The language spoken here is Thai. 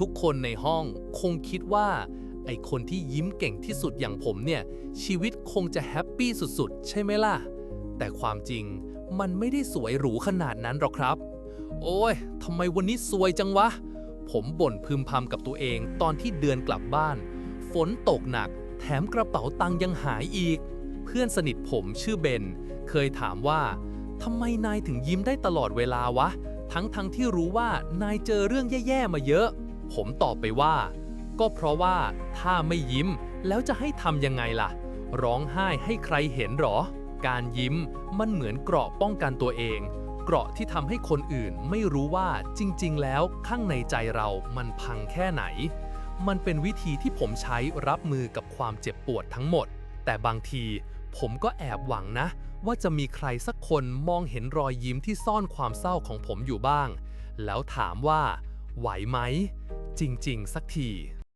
ทุกคนในห้องคงคิดว่า ไอคนที่ยิ้มเก่งที่สุดอย่างผมเนี่ย ชีวิตคงจะแฮปปี้สุดๆ ใช่ไหมล่ะ แต่ความจริงมันไม่ได้สวยหรูขนาดนั้นหรอกครับ โอ้ยทำไมวันนี้ซวยจังวะ ผมบ่นพึมพำกับตัวเองตอนที่เดินกลับบ้าน ฝนตกหนัก แถมกระเป๋าตังยังหายอีก เพื่อนสนิทผมชื่อเบน เคยถามว่าทำไมนายถึงยิ้มได้ตลอดเวลาวะ ทั้งทั้งที่รู้ว่านายเจอเรื่องแย่ๆมาเยอะ ผมตอบไปว่า ก็เพราะว่าถ้าไม่ยิ้มแล้วจะให้ทำยังไงล่ะ ร้องไห้ให้ใครเห็นหรอ การยิ้มมันเหมือนเกราะป้องกันตัวเอง เกราะที่ทำให้คนอื่นไม่รู้ว่าจริง ๆ แล้วข้างในใจเรามันพังแค่ไหน มันเป็นวิธีที่ผมใช้รับมือกับความเจ็บปวดทั้งหมด แต่บางทีผมก็แอบหวังนะ ว่าจะมีใครสักคนมองเห็นรอยยิ้มที่ซ่อนความเศร้าของผมอยู่บ้าง แล้วถามว่า ไหวไหม ริง ๆ สักที